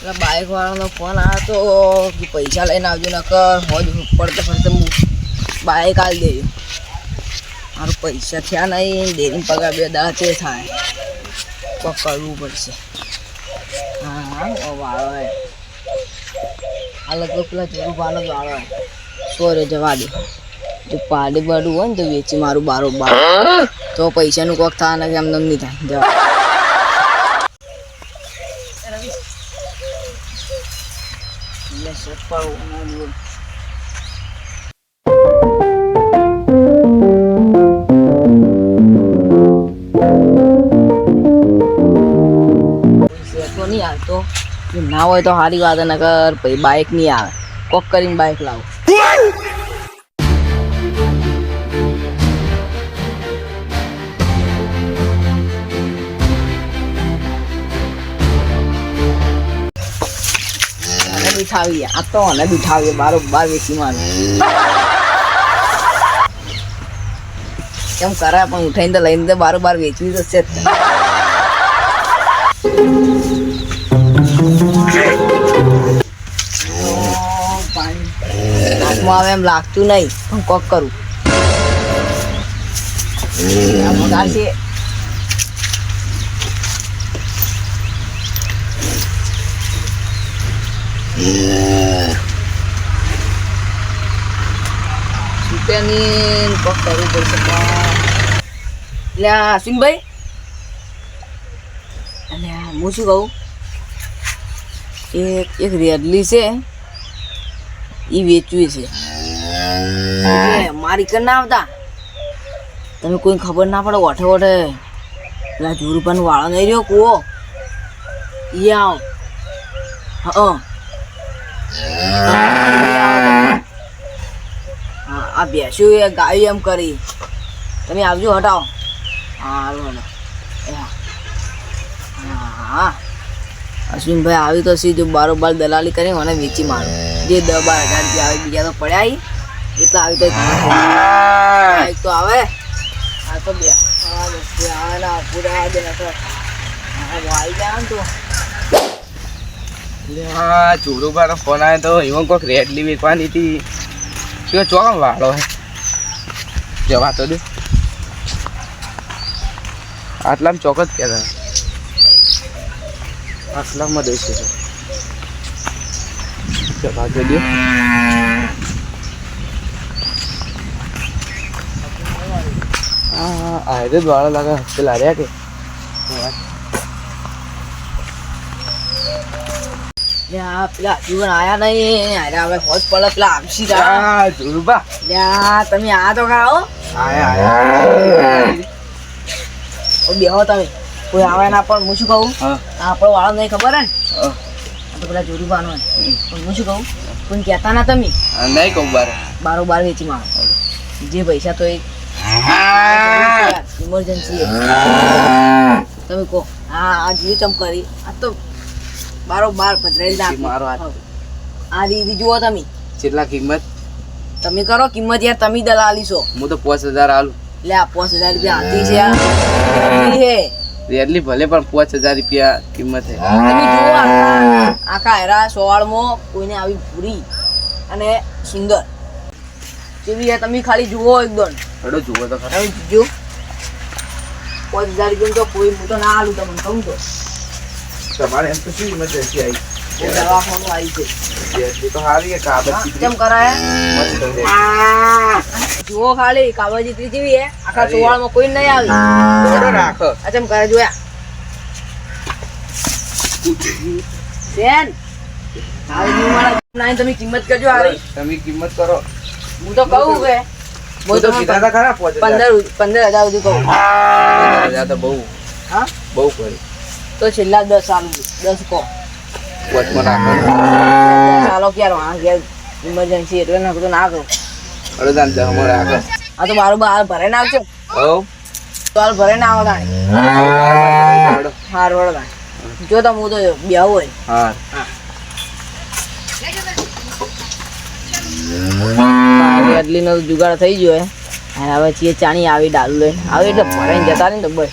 પેલા bike વાળાનો phone આવ્યો તો પૈસા લઈને આવજો નકર હોજ પડતે પડતે હું બાઇક આવી દેજો. મારું પૈસા થયા નહીં ડેરી પગાર બે દાડા તે થાય. તો કરવું પડશે. હા હા વાળો હે. આ લગભગ પેલા જોરું પાનો વાળો હે. સોરે જવા દે. જો પાડી બાડું હોય ને તો વેચી મારું બારો બાર તો પૈસાનું કોક થાય ને એમ નમ નહીં થાય. જવા સપ્પા ઉનાળું તો નહીં આવતો. ના હોય તો સારી વાત નકર, પછી બાઇક નહીં આવે. કોક કરીને બાઇક લાવો. બિઠાવીએ. આ તો અને બિઠાવીએ બારો બાર વેચી મારે. કેમ કરે પણ ઉઠાઈને તો લઈને તો બારો બાર વેચવી તો છે નાકમાં આવે એમ લાગતું નહીં, પણ કોક કરું. રૂપિયાની કોક કરવું પડશે એટલે અશ્વિનભાઈ અને હું શું કહું એક એક રેડલી છે. એ વેચવી છે. મારી કર ના આવતા. તમે કોઈ ખબર ના પડે ઓઠે ઓઠે. પેલા જોરુપાનું વાળો નહીં રહ્યો કૂવો. એ આવ. હા. આ બેસ્યું એ ગાયું એમ કરી. તમે આવજો, હટાવો. હારું હા. અશ્વિનભાઈ આવી તો સીધું બારોબાર દલાલી કરી મને વેચી મારો. જે દસ બાર હજાર રૂપિયા આવે, બીજા તો પડ્યા. એટલા આવી તો એક તો આવે. આ તો બે. આવે ને પૂરા આવી જાય તો. હા ચોરુબાનો ફોન આવ્યો તો એમાં કોઈક રેડલી વેચવાની હતી શું ચોકમ વાળો હે જવા તો દે આટલામાં ચોક જ કહેતા આટલામાં દેશે જવા તો દે હા આયરે જ વાળા લાગે પેલા રહ્યા કે આ પેલા જીવન આયા નહીં. અરે હવે હોજ પડે પેલા આવશી રા આ ચોરુબા લે આ તમે આ તો ખાઓ. આયા આયા. બેહો તમે. કોઈ આવે ના પણ હું શું કહું? આપણો વાળો નહીં ખબર હે ને? આ તો પેલા જોરુબાનો પણ હું શું કહું? કોઈ કહેતા ના તમે? નહીં કહું બારે. બારો બાર વેચી મારો. જે પૈસા તો એ ઇમરજન્સી તમે કહો. હા આ જીવ ચમ કરી. આ તો બારો બાર પધરાઈ નાખી મારો હાથ. આ દીદી જુઓ તમે. કેટલા કિંમત? તમે કરો કિંમત યાર તમે દલાલી છો. હું તો પાંચ હજાર આલું. લે આ પાંચ હજાર રૂપિયા હાથી છે એટલી ભલે પણ પાંચ હજાર રૂપિયા કિંમત છે. આખા હેરા સોવાળમાં કોઈને આવી પૂરી અને સુંદર. કેવી છે? તમે ખાલી જુઓ એકદમ. હડો જુઓ તો ખરા. જુઓ. પાંચ હજાર રૂપિયા તો કોઈ હું તો ના આલું તમને કહું તો. તમારે એમ તો શું ઇમરજન્સી આવી દવાખાનું આવી છે તો સારી કાબત કેમ કરાય? જુઓ ખાલી કાબાજી ત્રી જેવી હે. આખા સોવાળમાં કોઈ નહીં આવી. હડો રાખો આ કરે જોયા? બેન આવી મારા નાની તમે કિંમત કરજો આવી. તમે કિંમત કરો. હું તો કહું કે હું તો ખરા સુધી કહું. પંદર હજાર તો બહુ. હા? બહુ કરી તો છેલ્લા દસ આલું દસ કો વચમાં રાખો. ચાલો ક્યારે આ ઘેર ઇમરજન્સી એટલે ના તો ના કહું હડો તાન દહમાં રાખો. આ તો મારું બહાર ભરે ના આવજો. હો હાલ ભરે ના આવો તાણે. હાર. વળો તાણે. જો તો હું તો બેહું હોય. હા. મારી આટલીનો જુગાડ થઈ ગયો હે. હવે છીએ ચાણી આવી ડાલુ લઈને. આવી એટલે ભરાઈને જતા ને તો બસ.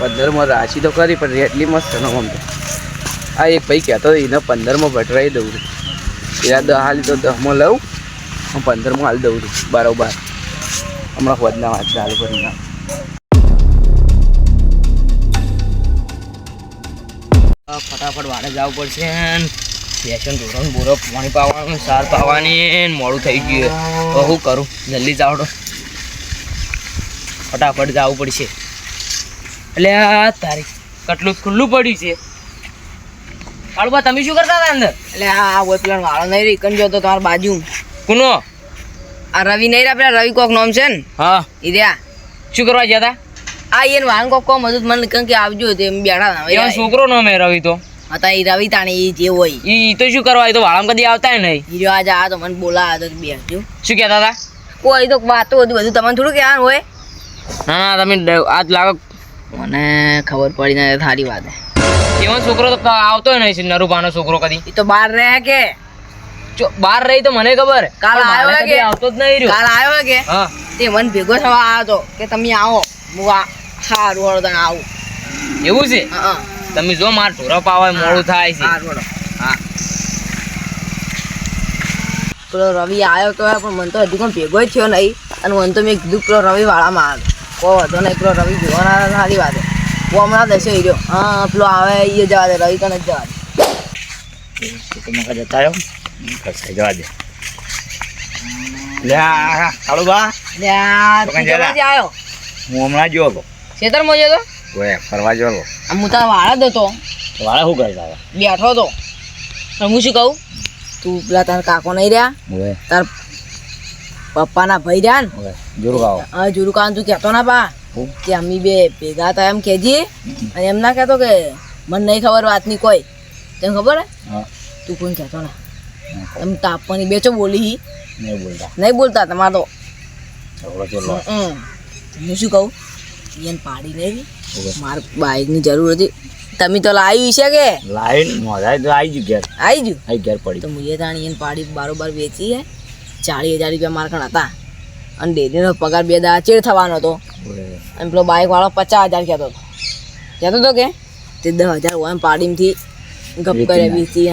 પંદરમાં રાશી તો કરી પણ એટલી મસ્ત ન આમ આ એક ભાઈ કહેતો એને પંદરમાં ભટરાઈ દઉં છું. એના દહ હાલી તો દસમાં લઉં, હું પંદરમાં હાલ દઉં છું, બારોબાર. હમણાં વધના વાત ચાલુ કરી ફટાફટ વાડે જવું પડશે બેસન ઢોરણ બોરો પાણી પાવાનું, સાર પાવાની મોડું થઈ ગયું. તો શું કરું? જલ્દી જાવ ફટાફટ જવું પડશે. એટલે આ તારી કટલું ખુલ્લું પડ્યું છે. કાળુબા તમે શું કરતા હતા અંદર? એટલે આ ઓય પેલા વાળો નહીં રહી કન તો તમારી બાજુ. કુનો? આ રવિ નહીં રહ્યા પેલા રવિ કોક નામ છે ને? હા. એ રહ્યા. શું કરવા ગયા હતા? આ એને વાળન કોક કોમ હતું મને કહ્યું કે આવજો તે એમ બેઠા હતા. છોકરો નો મેં રવિ તો. હતા એ રવિ તાણી એ જે હોય. એ તો શું કરવા એ તો વાળામાં કદી આવતા નહીં. એ રહ્યો આજે આ તો મને બોલા હતો બેસજો શું કહેતા હતા? કોઈ તો વાતો હતું બધું તમને થોડું કહેવાનું હોય? ના ના તમે આજ લાગો મને ખબર પડી ને સારી વાત એવો છોકરો તો આવતો નહીં છે નરુભાનો છોકરો કદી. એ તો બહાર રહે કે? જો બહાર રહી તો મને ખબર. કાલ આવ્યો કે? આવતો જ નહીં કાલ આવ્યો કે? હા. તે મન ભેગો થવા આવ્યો તો કે તમે આવો હું આ સારું હળો તને આવું. એવું છે? તમે જો માર ઢોરો પાવાય મોડું થાય છે. હા. પેલો રવિ આવ્યો તો પણ મને તો હજી કોઈ ભેગો જ થયો નહીં. અને મને તો મેં કીધું પેલો રવિ વાળામાં આવ્યો કોઈ વધો નહીં પેલો રવિ જોવાના સારી વાત હું હમણાં દસે રહ્યો હા પેલો આવે એ જવા દે રવિ કને જવા દે. તમે જતા રહ્યો જવા દે. લે આ કાળુબા લે આ તું તો આવ્યો. હું હમણાં જો હતો ખેતરમાં તો ઓય ફરવા જો હતો હું તારા વાળા જ હતો. વાળા શું કરતા બેઠો હતો. હું શું કહું? તું પેલા તારા કાકો નહીં રહ્યા? તાર પપ્પાના ભાઈ રહ્યા ને ઓય જોરું હા જુરુકાન તું કહેતો ના પા કે અમી બે ભેગા હતા એમ કહેજે અને એમ ના કહેતો કે મને નહીં ખબર વાતની કોઈ. તને ખબર હે? તું કોઈ કહેતો ના. એમ તાપવાની બેચો બોલી. નહીં બોલતા. નહીં બોલતા તમારે તો. હું શું કહું? એને પાડી નહીં મારે બાઇકની જરૂર હતી. તમે તો લાવી છે કે? લાઈન મોઢાય તો આવી ગયું ઘેર. આવી ગયું આવી ઘેર પડી. તો મુજે તાણી એને પાડી બારોબાર વેચી હે? ચાલીસ હજાર રૂપિયા મારા હતા. અને ડેરીનો પગાર બે દા ચેડ થવાનો હતો. અને પેલો બાઇકવાળો પચાસ હજાર કહેતો હતો. કહેતો હતો કે તે દસ હજાર એમ પાડીમથી ગપ કરે નાખ. વેચી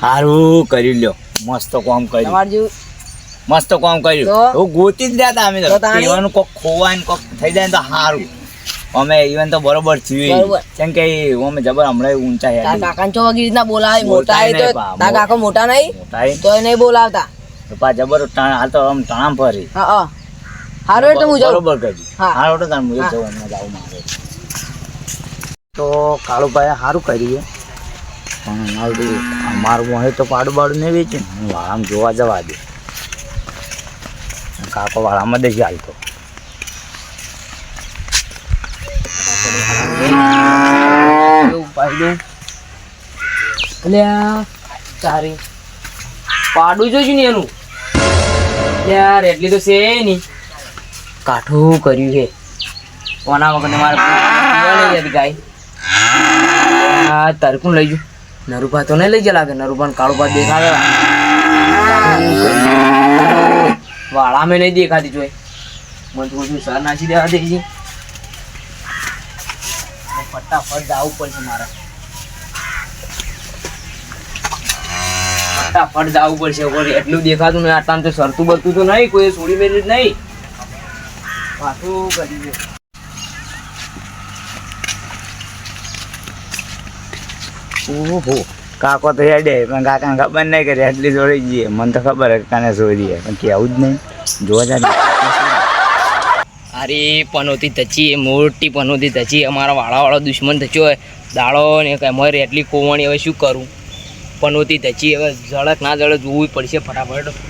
સારું કરી લ્યો. મસ્ત કામ કર્યું. તમારે જેવું મસ્ત કામ કર્યું. તો? ગોતી જ રહ્યા તા અમે તો. તો કોક ખોવાય ને કોક થઈ જાય તો સારું અમે ઇવન તો બરોબર થયું બરોબર. કેમ કે અમે જબર હમણાં ઊંચા કાકા ચો વગી રીતના બોલાવે મોટા તો કાકો મોટા નહીં તો એ નહીં બોલાવતા. પા જબર ટાણ હાલ તો આમ ટાણામ ફરી. હા હા. હારો એટલે હું જાઉં. બરોબર કર્યું હા. હારો તો તાર મુજબ હા. જવું હમણાં જાવું મારે. તો કાળુભાઈ સારું કર્યું પણ અમારું અમારું મોહે તો પાડું બાડું નહીં વેચે ને. હું વાળામાં જોવા જવા દે. કાકો વાળામાં દઈ હાલતો એટલે તારી. પાડું જોઈશું ને એનું? યાર એટલી તો છે નહીં. કાઠું કર્યું છે. કોના વખતે મારે લઈ ગાય. આ તરકું લઈ જુ નરુભા તો નહીં લઈ જા લાગે નરુભા કાળુભા દેખાડે વાળા મેં નહીં દેખાતી જોઈ. મને થોડું સર નાખી દેવા દે છે. ફટાફટ જવું પડશે મારે. ફટાફટ જવું પડશે ઉપર એટલું દેખાતું નહીં આટલા તો સરતું બરતું તો નહીં કોઈ છોડી મેલી જ નહીં. પાછું કરી દે. ઓહો કાકો તો હેડે પણ કાકાને ખબર નહીં કરી એટલી જોડી જઈએ. મને તો ખબર હે કાને જોડીએ પણ કેવું જ નહીં. જોવા જાય અરે પનોતી તચી એ મોટી પનોતી ધચી અમારા વાળાવાળો દુશ્મન થયો હોય. દાડો ને અમારે એટલી કોવણી હવે શું કરું? પનોતી તચી હવે ઝડક ના ઝડક જોવું પડશે ફટાફટ.